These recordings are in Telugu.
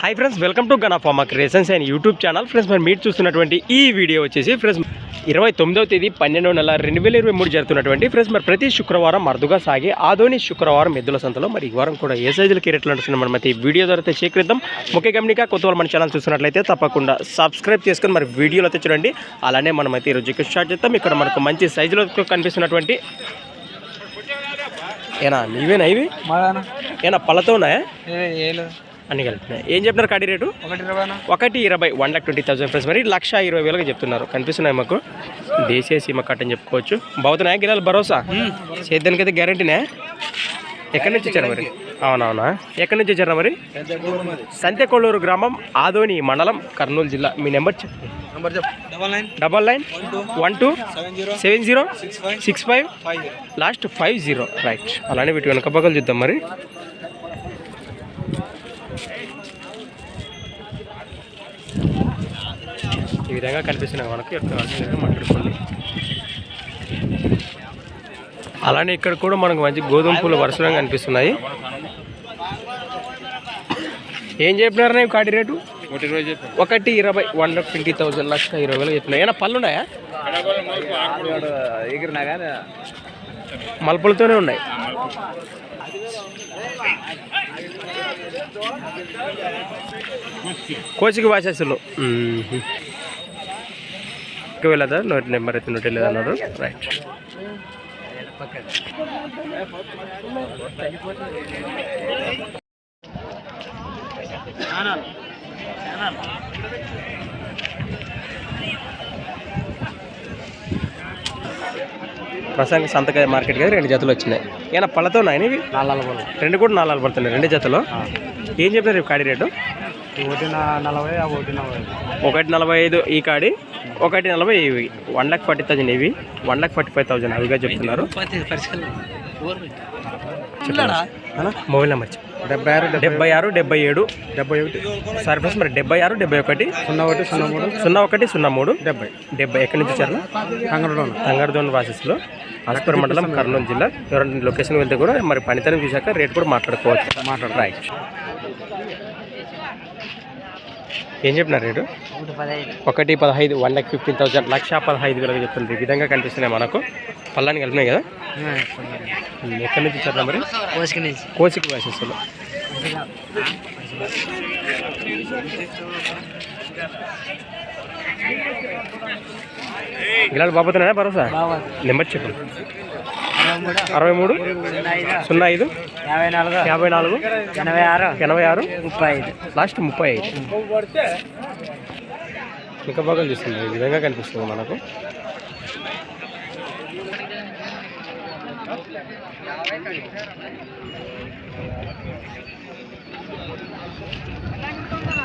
Hi friends welcome to Gana pharma creations and YouTube channel friends మరి మీరు చూస్తున్నటువంటి ఈ వీడియో వచ్చేసి ఫ్రెండ్స్ ఇరవై తొమ్మిదవ తేదీ పన్నెండవ నెల రెండు వేల ఇరవై మూడు జరుగుతున్నటువంటి ఫ్రెండ్స్ మరి ప్రతి శుక్రవారం అరుదుగా సాగే ఆదోని శుక్రవారం ఎద్దుల సంతలో మరి ఈ వారం కూడా ఏ సైజులకి రేట్లు అంటున్నాం మనం అయితే ఈ వీడియో ద్వారా అయితే సేకరిద్దాం. ముఖ్య గమనిక కొత్త వాళ్ళు మన ఛానల్ చూస్తున్నట్లయితే తప్పకుండా సబ్స్క్రైబ్ చేసుకొని మరి వీడియోలో అయితే చూడండి. అలానే మనం అయితే ఈరోజు స్టార్ట్ చేద్దాం. ఇక్కడ మనకు మంచి సైజులో కనిపిస్తున్నటువంటి ఏనా? నీవేనా ఇవి? ఏనా పళ్ళతో ఉన్నాయా అన్ని కలిపినాయి. ఏం చెప్తున్నారు కాడి రేటు? ఒకటి ఇరవై one lakh twenty thousand friends. మరి లక్ష ఇరవై వేలకు చెప్తున్నారు. కనిపిస్తున్నాయి మాకు? దేశీయ సీమ కట్ అని చెప్పుకోవచ్చు. బాగుతున్నాయా గిరాలు? భరోసా? సేద్యానికి అయితే గ్యారంటీనే ఎక్కడి నుంచి వచ్చారు మరి? అవునవునా? ఎక్కడి నుంచి వచ్చారా మరి? సంతెకొల్లూరు గ్రామం ఆదోని మండలం కర్నూలు జిల్లా. మీ నెంబర్ చెప్పండి నంబర్ చెప్పు double nine. One two seven zero seven zero six five last five zero. Right. అలానే వీటి వెనక పక్కలు చూద్దాం మరి. ఈ విధంగా కనిపిస్తున్నాయి మనకి. మాట్లాడుకోండి. అలానే ఇక్కడ కూడా మనకు మంచి గోధుమ పూలు వరుసగా కనిపిస్తున్నాయి. ఏం చెప్పినారు నీకు కాటి రేటు? ఒకటి ఇరవై వన్ లాక్ ట్వంటీ థౌసండ్ లక్ష ఇరవై వేలు చెప్పినాయి ఏమైనా పళ్ళు ఉన్నాయా మలుపులతోనే ఉన్నాయి. కోచికి వాసేసులు ఇంకా వెళ్ళదా? నోటి నెంబర్ అయితే నోటి లేదన్నారు రైట్ ప్రసంగ సంతకాయ మార్కెట్ కదా రెండు జతలు వచ్చినాయి. ఏమైనా పళ్ళతో ఉన్నాయి ఇవి నాలుగు రెండు కూడా నాలుగు పడుతున్నాయి రెండు జతలు. ఏం చెప్పారు రేపు కాడి రేటు? ఒకటి నలభై ఒకటి నలభై. ఒకటి నలభై ఐదు ఈ కాడి ఒకటి నలభై ఇవి. వన్ లాక్ ఫార్టీ థౌజండ్ ఇవి. One lakh forty five thousand అవిగా చెప్తున్నారు. మొబైల్ నెంబర్ చెప్పు. డెబ్బై ఆరు డెబ్బై ఆరు డెబ్బై ఏడు. డెబ్బై ఒకటి. సారీ ఫ్రెండ్స్ మరి డెబ్బై ఆరు డెబ్బై ఒకటి. సున్నా ఒకటి సున్నా మూడు. సున్నా ఒకటి సున్నా మూడు. డెబ్బై. డెబ్బై. ఎక్కడి నుంచి వచ్చారు? కంగడలోన తంగారదోన్ వాసెస్లో. ఆస్పర్ మండలం కర్నూలు జిల్లా. ఎవరైనా లొకేషన్ వెళ్తే కూడా మరి పనితనం చూశాక రేట్ కూడా మాట్లాడుకోవచ్చు. మాట్లాడు రైట్ ఏం చెప్పినారు రేటు? ఒకటి పదహైదు వన్ లాక్ ఫిఫ్టీన్ థౌసండ్ లక్ష పదహైదు వేలకు చెప్తుంది ఈ విధంగా కనిపిస్తున్నాయి మనకు. పల్లాన్ని కలిపినాయి కదా? ఎక్కడి నుంచి వచ్చారు మరి? కోసుకు నుంచి. కోసికి గిలాలు బాబోతున్నాయా భరోసా? నెంబర్ చెప్పండి అరవై మూడు సున్నా ఐదు యాభై నాలుగు యాభై నాలుగు ఎనభై ఆరు ఎనభై ఆరు ముప్పై ఐదు. లాస్ట్ ముప్పై ఐదు. ఇంకా బాగా చూస్తుంది ఈ విధంగా కనిపిస్తుంది మనకు.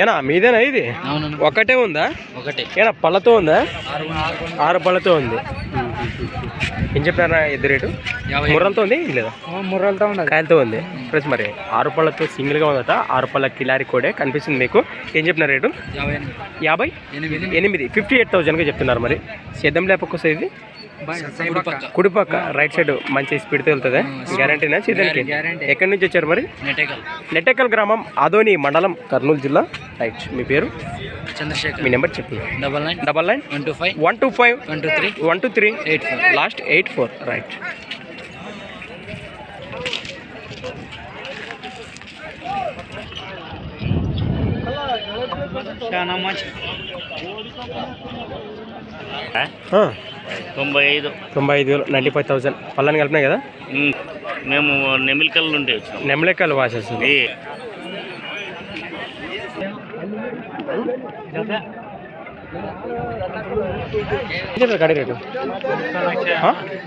ఏనా మీదేనా ఇది? ఒకటే ఉందా? ఒకటి. ఏనా పళ్ళతో ఉందా? ఆరు పళ్ళతో ఉంది. ఏం చెప్పారా ఇద్దరు రేటు ముర్రలతో ఉంది? లేదా? ముర్రలతో ఉన్నది. కాయలతో ఉంది. ప్లస్ మరి ఆరు పళ్ళతో సింగిల్గా ఉందట. ఆరు పళ్ళ కిలారి కోడే కనిపిస్తుంది మీకు. ఏం చెప్పిన రేటు? యాభై ఎనిమిది. ఎనిమిది. ఫిఫ్టీ ఎయిట్ థౌజండ్గా చెప్తున్నారు మరి. సేద్యం లేపకొస్తే ఇది? కుడిపక్క. రైట్ సైడ్ మంచి స్పీడ్తో వెళ్తుంది. గ్యారంటీనా Guarantee. ఎక్కడి నుంచి వచ్చారు మరి? నెటేకల్ నెట్టెకల్ గ్రామం ఆదోని మండలం కర్నూలు జిల్లా. రైట్ మీ పేరు? చంద్రశేఖర్. మీ నెంబర్ చెప్పి. Double nine. Double nine? One two five. One two five? One two three. One two three? Eight four. Last eight four right చాలా మంచి. తొంభై ఐదు తొంభై ఐదు వేలు నైంటీ ఫైవ్ థౌసండ్. పళ్ళని కలిపినాయి కదా. మేము నెమిలికల్ నుండి నెమలెక్కలు వాసేస్తుంది కడి రేటు?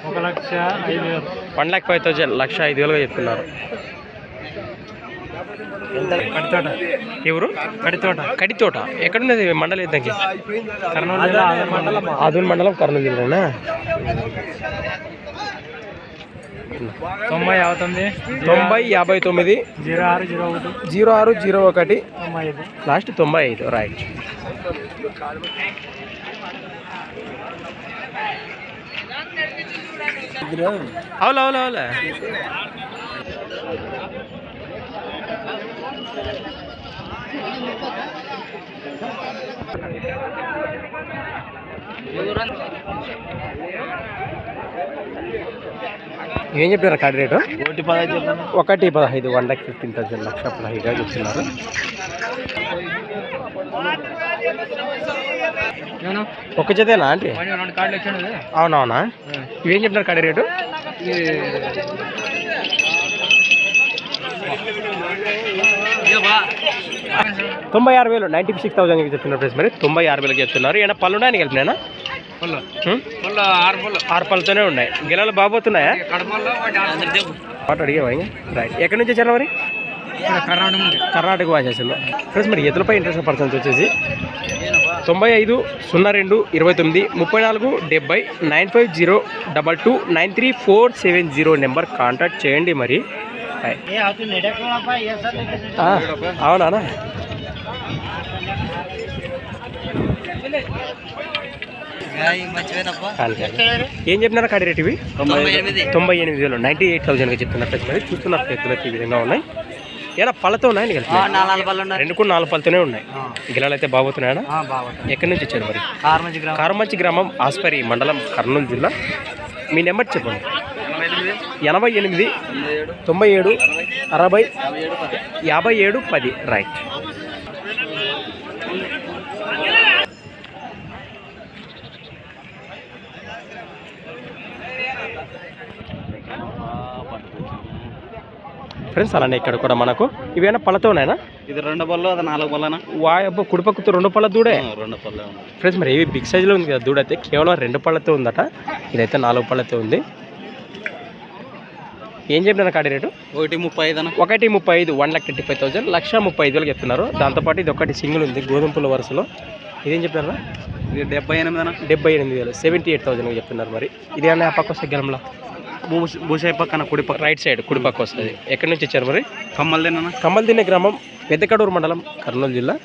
ఒక లక్ష ఐదు వేలు. వన్ ల్యాక్ ఫైవ్ థౌసండ్ లక్ష ఐదు వేలుగా చెప్తున్నారు. కడితోట. ఎవరు? కడితోట. కడితోట. ఎక్కడున్నది మండలం ఇద్దానికి కర్నూలు జిల్లా. ఆదర్ మండలం. కర్నూలు జిల్లానా? తొంభై యాభై తొమ్మిది తొంభై యాభై తొమ్మిది. జీరో ఆరు జీరో ఒకటి. జీరో ఆరు జీరో ఒకటి. తొంభై ఐదు. లాస్ట్ తొంభై ఐదు. రైట్ అవును అవును అవును. ఏం చెప్పారు కార్డు రేటు? ఒకటి పదహైదు ఒకటి పదహైదు వన్ ల్యాక్ ఫిఫ్టీన్ థౌసండ్ లక్ష పదహైదుగా చెప్తున్నారు. ఒక జతేనా అంటే అవునవునా? ఇవేం చెప్తున్నారు కార్డు రేటు? తొంభై ఆరు వేలు నైంటీ సిక్స్ థౌసండ్కి చెప్తున్నారు ప్రైస్ మరి. తొంభై ఆరు వేలకి చెప్తున్నారు. ఏమైనా పళ్ళు ఉన్నాయని కలిపినా పళ్ళు. ఆరు పళ్ళు. ఆరు పళ్ళతోనే ఉన్నాయి. గిలాలు బాగోతున్నాయా పాట అడిగేవా రైట్ ఎక్కడి నుంచి వచ్చారు మరి? కర్ణాటక కర్ణాటక వాచేసింది ఫ్రెండ్స్ మరి ఎద్దులపై ఇంట్రెస్ట్ పర్సన్స్ వచ్చేసి తొంభై ఐదు సున్నా రెండు ఇరవై తొమ్మిది ముప్పై నాలుగు డెబ్బై nine five zero double two nine three four seven zero number contact చేయండి మరి. అవునా. ఏం చెప్పినారా కాడి రేట్ ఇవి? తొంభై ఎనిమిది. వేలు. నైంటీ ఎయిట్ థౌసండ్గా చెప్తున్నారు ఫ్రెండ్స్ మరి చూస్తున్నారు ఎద్దులైతే ఈ విధంగా ఉన్నాయి. ఏనా పళ్ళతో ఉన్నాయి రెండు కూడా నాలుగు పళ్ళతోనే ఉన్నాయి. గిలాలు అయితే బాగుతున్నాయా ఎక్కడి నుంచి వచ్చారు మరి? కార్మంచి గ్రామం. కారమంచి గ్రామం ఆస్పరి మండలం కర్నూలు జిల్లా. మీ నెంబర్ చెప్పండి. ఎనభై ఎనిమిది తొంభై ఏడు అరవై యాభై ఏడు పది. రైట్ ఫ్రెండ్స్ అలానే ఇక్కడ కూడా మనకు ఇవేనా పళ్ళతో ఉన్నాయనా ఇది రెండు పళ్ళు అది నాలుగు పళ్ళనా? వాయబ్బో కుడిపక్కతో రెండు పళ్ళ దూడే. రెండు పళ్ళు ఫ్రెండ్స్ మరి ఏవి బిగ్ సైజులో ఉంది కదా దూడ అయితే కేవలం రెండు పళ్ళతో ఉందట. ఇదైతే నాలుగు పళ్ళతో ఉంది. ఏం చెప్పిన కాడి రేటు? ఒకటి ముప్పై ఐదు అన్న. ఒకటి ముప్పై ఐదు one lakh thirty five thousand లక్ష ముప్పై ఐదు వేలకు చెప్తున్నారు దాంతోపాటు ఇది ఒకటి సింగిల్ ఉంది గోధుమ పుల్ల వరుసలో. ఇదేం చెప్పినారా ఇది డెబ్బై ఎనిమిది అన్న. డెబ్బై ఎనిమిది వేలు సెవెంటీ ఎయిట్ థౌసండ్ చెప్తున్నారు మరి. ఇది అన్న ఆ పక్క వస్తే గెలంలో? భూసాయి పక్కన కుడి పక్క. రైట్ సైడ్ కుడి పక్క వస్తుంది. ఎక్కడి నుంచి వచ్చారు మరి? కమ్మల్దేనా కమ్మల్దిన్నె గ్రామం పెద్దకడూరు మండలం కర్నూలు జిల్లా.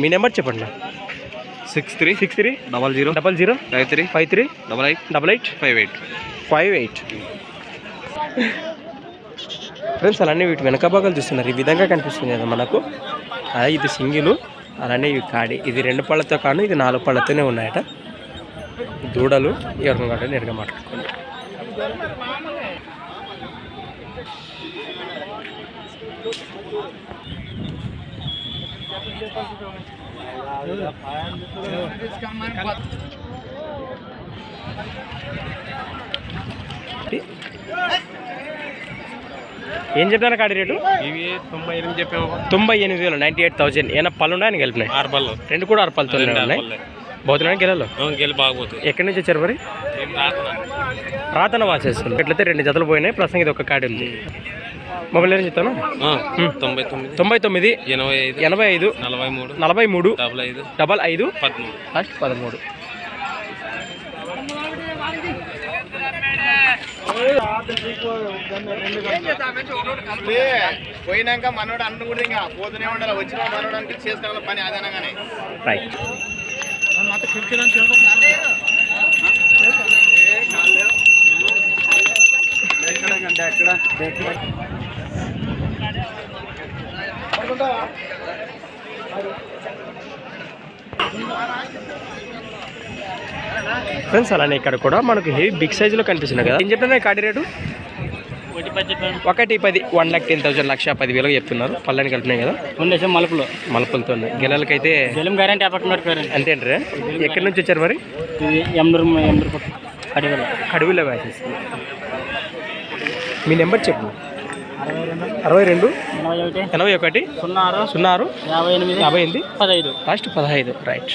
మీ నెంబర్ చెప్పండి six three six three double zero double zero five three five three double eight double eight five eight. Five eight. Friends అలానే వీటి వెనక భాగాలు చూస్తున్నారు. ఈ విధంగా కనిపిస్తుంది కదా మనకు. అదే ఇది సింగిల్ అలానే ఇవి కాడి. ఇది రెండు పళ్ళతో కాను ఇది నాలుగు పళ్ళతోనే ఉన్నాయట. దూడలు ఎవరిని నేరుగా మాట్లాడుకోండి ఏం చెప్తాను కాడి రేటు? ఇవి తొంభై ఎనిమిది చెప్పాము తొంభై ఎనిమిది వేలు నైంటీ ఎయిట్ థౌసండ్ ఏమైనా పళ్ళు ఉన్నాయని కలిపినాయి ఆరు పళ్ళు. రెండు కూడా ఆరు పళ్ళతో ఉన్నాయి. పోతున్నాయి గిరాలు గెలి బాగపోతుంది ఎక్కడి నుంచి వచ్చారు మరి? రాతన? వాచేస్తుంది ఎట్లయితే రెండు జతలు పోయినాయి ప్రస్తుతం ఇది ఒక కాడి ఉంది. మొబైల్ ఏం చెప్తాను తొంభై తొమ్మిది తొంభై తొమ్మిది ఎనభై ఐదు ఎనభై ఐదు నలభై మూడు నలభై మూడు డెబ్బై ఐదు డబల్ ఐదు పదమూడు. లాస్ట్ పదమూడు. పోయినాక మనోడు అన్ను కూడా ఇంకా పోతూనే ఉండాలి. వచ్చిన మనోడానికి చేసుకోవాలి పని అదనగానే రైట్ ఫ్రెండ్స్ అలానే ఇక్కడ కూడా మనకు హెవీ బిగ్ సైజులో కనిపిస్తున్నాయి కదా. ఏం చెప్పినా కాడి రేటు? ఒకటి పది వన్ లాక్ టెన్ థౌసండ్ లక్ష పది వేలకు చెప్తున్నారు. పళ్ళని కలిపినాయి కదా. ఉండేసి మలుపులు. మలపలతో ఉన్నాయి. గిల్లలకైతే జలం గ్యారంటీ అప్పట్టున్నట్టు గ్యారంటీ అంతే అంటారా? ఎక్కడి నుంచి వచ్చారు మరి? కడిగల కడుగులో వ్యాసెస్ మీ నెంబర్ చెప్పు. అరవై రెండు ఎనభై ఒకటి సున్నా సున్నా యాభై ఎనిమిది యాభై ఎనిమిది పదహైదు. లాస్ట్ పదహైదు. రైట్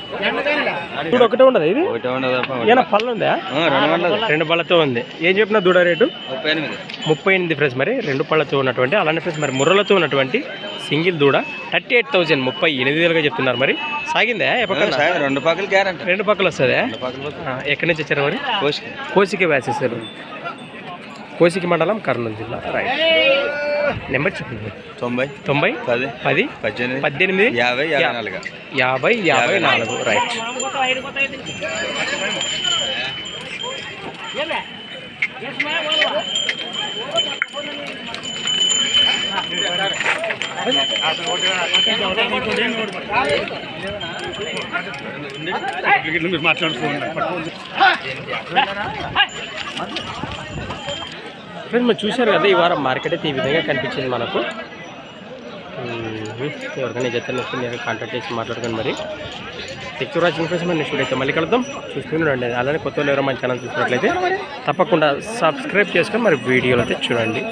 దూడ ఒకటే ఉండదు ఇది? ఒకటి ఉండదు? ఏనా పళ్ళు ఉందా? రెండు పళ్ళతో ఉంది. ఏం చెప్పిన దూడ రేటు? ముప్పై ఎనిమిది. ముప్పై ఎనిమిది ఫ్రెండ్స్ మరి రెండు పళ్ళతో ఉన్నటువంటి అలానే ఫ్రెండ్స్ మరి ముర్రలతో ఉన్నటువంటి సింగిల్ దూడ థర్టీ ఎయిట్ థౌసండ్ ముప్పై ఎనిమిది వేలుగా చెప్తున్నారు మరి. సాగిందా రెండు పక్కలు గ్యారంటీ. రెండు పక్కలు వస్తుందా? ఎక్కడి నుంచి వచ్చారు మరి? కోసి కోసికే వేసేసారు కోసికి మండలం కర్నూలు జిల్లా. రైట్ నెంబర్ చెప్పండి. తొంభై తొంభై పది పది పద్దెనిమిది పద్దెనిమిది యాభై యాభై నాలుగు. యాభై యాభై నాలుగు. రైట్ ఫ్రెండ్స్ మనం చూశారు కదా ఈ వారం మార్కెట్ అయితే ఈ విధంగా కనిపించింది మనకు. ఎవరికైనా జత నేను మీరు కాంటాక్ట్ చేసి మాట్లాడుకోండి మరి. టెక్చర్ వాచింగ్ ఫ్రెండ్స్ మరి నెక్స్ట్ అయితే మళ్ళీ కలుద్దాం. చూసుకుని ఉండండి. అలానే కొత్త వాళ్ళు ఎవరో మన ఛానల్ చూసినట్లయితే తప్పకుండా సబ్స్క్రైబ్ చేసుకొని మరి వీడియోలు అయితే చూడండి.